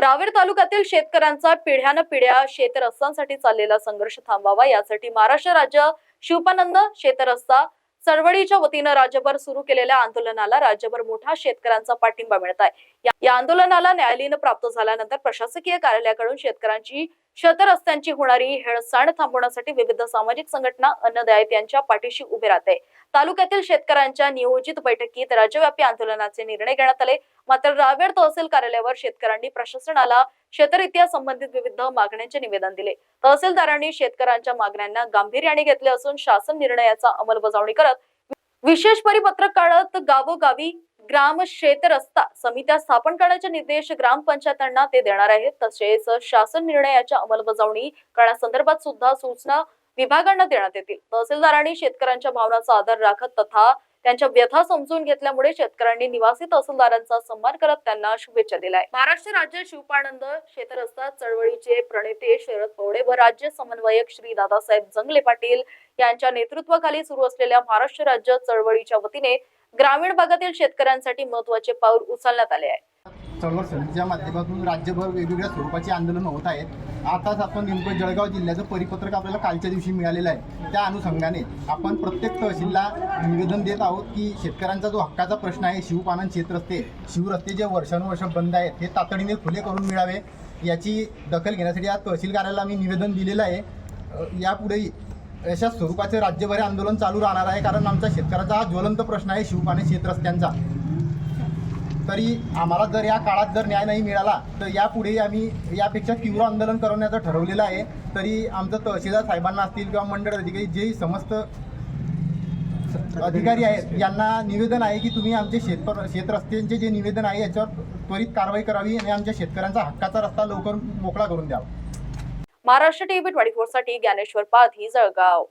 रावेर तालुक्यातील शेतकऱ्यांचा पिढ्यान पिढ्या शेतरस्त्यांसाठी चाललेला संघर्ष थांबावा यासाठी महाराष्ट्र राज्य शिवपानंद शेतरस्ता चळवळीच्या वतीनं राज्यभर सुरू केलेल्या आंदोलनाला राज्यभर मोठा शेतकऱ्यांचा पाठिंबा मिळत आहे. या- या आंदोलनाला न्यायालयीन प्राप्त झाल्यानंतर प्रशासकीय कार्यालयाकडून शेतकऱ्यांची शेतरस्त्यांची होणारी हेळसांड थांबवण्यासाठी विविध सामाजिक संघटना अन्नदायित यांच्या पाठीशी उभे राहते. तालुक्यातील शेतकऱ्यांच्या नियोजित बैठकीत राज्यव्यापी आंदोलनाचे निर्णय घेण्यात आले. मात्र रावेर तहसील कार्यालयावर शेतकऱ्यांनी प्रशासनाला शेतरित्या संबंधित विविध मागण्यांचे निवेदन दिले. तहसीलदारांनी शेतकऱ्यांच्या मागण्यांना गांभीर्याने घेतले असून शासन निर्णयाचा अंमलबजावणी करत विशेष परिपत्रक काढत गावोगावी ग्राम शेतरस्ता समित्या स्थापन करण्याचे निर्देश ग्रामपंचायतांना ते देणार आहेत. तसेच शासन निर्णयाच्या अंमलबजावणी करण्यासंदर्भात सुद्धा सूचना विभागांना देण्यात येतील. तहसीलदारांनी शेतकऱ्यांच्या भावनाचा आधार राखत तथा त्यांच्या व्यथा समजून घेतल्यामुळे शेतकऱ्यांनी निवासी तहसीलदारांचा सन्मान करत त्यांना शुभेच्छा दिल्या महाराष्ट्र राज्य शिवपानंद शेतरस्ता चळवळीचे प्रणेते शरद पवडे व राज्य समन्वयक श्री दादासाहेब जंगले पाटील यांच्या नेतृत्वाखाली सुरू असलेल्या महाराष्ट्र राज्य चळवळीच्या वतीने ग्रामीण भागातील शेतकऱ्यांसाठी महत्त्वाचे पाऊल उचलण्यात आले आहे. चळवळ समितीच्या माध्यमातून राज्यभर वेगवेगळ्या स्वरूपाची आंदोलनं होत आहेत. आताच आपण नेमकं जळगाव जिल्ह्याचं परिपत्रक आपल्याला कालच्या दिवशी मिळालेलं आहे. त्या अनुषंगाने आपण प्रत्येक तहसीलला निवेदन देत आहोत की शेतकऱ्यांचा जो हक्काचा प्रश्न आहे शिवपानन शेतरस्ते शिवरस्ते जे वर्षानुवर्ष बंद आहेत हे तातडीने खुले करून मिळावे. याची दखल घेण्यासाठी आज तहसील कार्यालयाला आम्ही निवेदन दिलेलं आहे. यापुढेही अशा स्वरूपाचे राज्यभर आंदोलन चालू राहणार आहे कारण आमच्या शेतकऱ्याचा हा ज्वलंत प्रश्न आहे शिवपाने शेतरस्त्यांचा तरी आम्हाला जर या काळात जर न्याय नाही मिळाला तर यापुढे आम्ही यापेक्षा तीव्र आंदोलन करवण्याचं ठरवलेलं आहे. तरी आमचं तहसीलदार साहेबांना असतील किंवा मंडळ अधिकारी जे समस्त अधिकारी आहेत यांना निवेदन आहे की तुम्ही आमचे शेत शेतरस्त्यांचे जे निवेदन आहे याच्यावर त्वरित कारवाई करावी आणि आमच्या शेतकऱ्यांचा हक्काचा रस्ता लवकर मोकळा करून द्यावा. महाराष्ट्र टीव्ही ट्वेंटी फोरसाठी ज्ञानेश्वर पाधी जळगाव.